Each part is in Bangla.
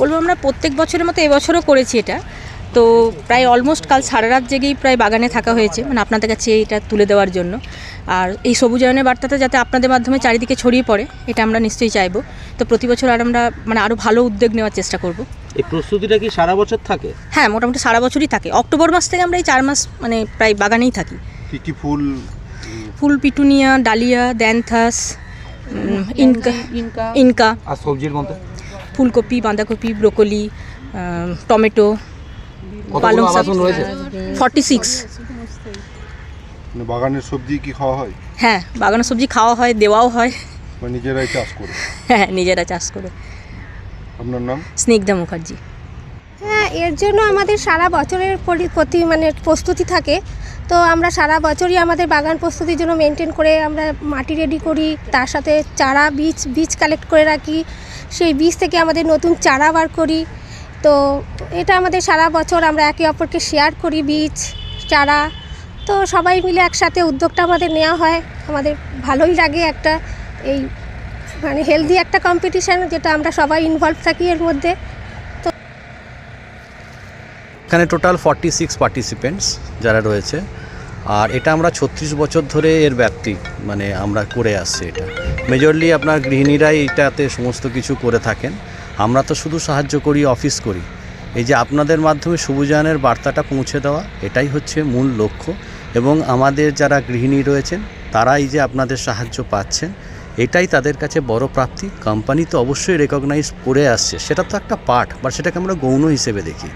বলব আমরা প্রত্যেক বছরের মতো এবছরও করেছি এটা। তো প্রায় অলমোস্ট কাল সারা রাত জেগেই প্রায় বাগানে থাকা হয়েছে মানে আপনাদের কাছে এটা তুলে দেওয়ার জন্য। আর এই সবুজায়নের বার্তাটা যাতে আপনাদের মাধ্যমে চারিদিকে ছড়িয়ে পড়ে এটা আমরা নিশ্চয়ই চাইব। তো প্রতি বছর আর আমরা মানে আরও ভালো উদ্যোগ নেওয়ার চেষ্টা করব। এই প্রস্তুতিটা কি সারা বছর থাকে? হ্যাঁ মোটামুটি সারা বছরই থাকে। অক্টোবর মাস থেকে আমরা এই চার মাস মানে প্রায় বাগানেই থাকি। কি কি ফুল? ফুল petunia dahlia dianthus Inca. Inca. আর সবজির মধ্যে? ফুলকপি বাঁধাকপি ব্রোকলি টমেটো পালং শাক ফর্টি সিক্স মানে বাগানের সবজি কি খাওয়া হয়? হ্যাঁ বাগানের সবজি খাওয়া হয় দেওয়াও হয়। নিজেরাই চাষ করে? হ্যাঁ নিজেরা চাষ করে। আপনার নাম? স্নিগ্ধা মুখার্জি। হ্যাঁ এর জন্য আমাদের সারা বছরের পরি- প্রতি মানে প্রস্তুতি থাকে। তো আমরা সারা বছরই আমাদের বাগান প্রস্তুতির জন্য মেনটেন করে আমরা মাটি রেডি করি। তার সাথে চারা বীজ বীজ কালেক্ট করে রাখি। সেই বীজ থেকে আমাদের নতুন চারা বার করি। তো এটা আমাদের সারা বছর আমরা একে অপরকে শেয়ার করি বীজ, চারা। তো সবাই মিলে একসাথে উদ্যোগটা আমাদের নেওয়া হয়। আমাদের ভালোই লাগে একটা এই মানে হেলদি একটা কম্পিটিশান যেটা আমরা সবাই ইনভলভ থাকি এর মধ্যে। তো এখানে টোটাল ফর্টি সিক্স পার্টিসিপেন্টস যারা রয়েছে। আর এটা আমরা ছত্রিশ বছর ধরে এর ব্যাপ্তি মানে আমরা করে আসছি এটা। মেজরলি আপনার গৃহিণীরাই এটাতে সমস্ত কিছু করে থাকেন। আমরা তো শুধু সাহায্য করি অফিস করি। এই যে আপনাদের মাধ্যমে সবুজায়নের বার্তাটা পৌঁছে দেওয়া, এটাই হচ্ছে মূল লক্ষ্য। এবং আমাদের যারা গৃহিণী রয়েছেন, তারাই যে আপনাদের সাহায্য পাচ্ছেন, এটাই তাদের কাছে বড় প্রাপ্তি। কোম্পানি তো অবশ্যই রেকগনাইজ করে আসছে। সেটা তো একটা পার্ট বা সেটাকে আমরা গৌণ হিসেবে দেখি।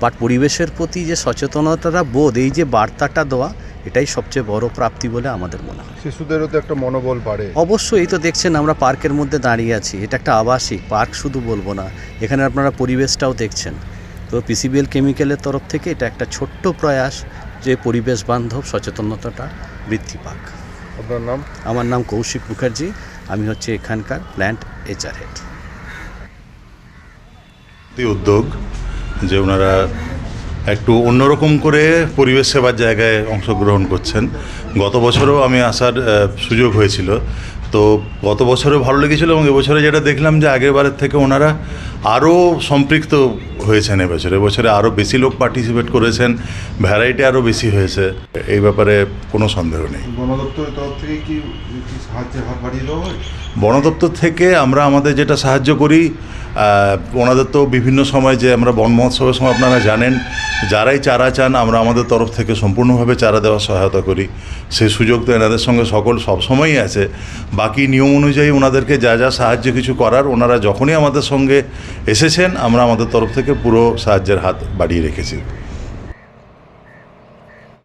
বাট পরিবেশের প্রতি যে সচেতনতাটা বোধ, এই যে বার্তাটা দেওয়া এটাই সবচেয়ে বড় প্রাপ্তি বলে আমাদের মনে হয়। শিশুদেরও তো একটা মনোবল বাড়ে। অবশ্যই এই তো দেখছেন আমরা পার্কের মধ্যে দাঁড়িয়ে আছি। এটা একটা আবাসিক পার্ক শুধু বলব না। এখানে আপনারা পরিবেশটাও দেখছেন। তো পিসিবিএল কেমিক্যালের তরফ থেকে এটা একটা ছোট্ট প্রয়াস যে পরিবেশ বান্ধব সচেতনতাটা বৃদ্ধি পাক। আপনার নাম? আমার নাম কৌশিক মুখার্জি। আমি হচ্ছে এখানকার প্ল্যান্ট এইচআর হেড উদ্যোগ যে ওনারা একটু অন্যরকম করে পরিবেশ সেবার জায়গায় অংশগ্রহণ করছেন। গত বছরও আমি আসার সুযোগ হয়েছিল। তো গত বছরও ভালো লেগেছিল এবং এবছরে যেটা দেখলাম যে আগের বারের থেকে ওনারা আরও সম্পৃক্ত হয়েছেন এবছরে। এবছরে আরও বেশি লোক পার্টিসিপেট করেছেন ভ্যারাইটি আরও বেশি হয়েছে। এই ব্যাপারে কোনো সন্দেহ নেই। বন তরফ থেকে দপ্তর আমরা আমাদের যেটা সাহায্য করি ওনাদের তো বিভিন্ন সময় যে আমরা বন মহোৎসবের সময় আপনারা জানেন, যারাই চারা চান, আমরা আমাদের তরফ থেকে সম্পূর্ণভাবে চারা দেওয়ার সহায়তা করি। সেই সুযোগ তো এনাদের সঙ্গে সকল সবসময়ই আছে। বাকি নিয়ম অনুযায়ী ওনাদেরকে যা যা সাহায্য কিছু করার, ওনারা যখনই আমাদের সঙ্গে এসেছেন, আমরা আমাদের তরফ থেকে পুরো সাহায্যের হাত বাড়িয়ে রেখেছি।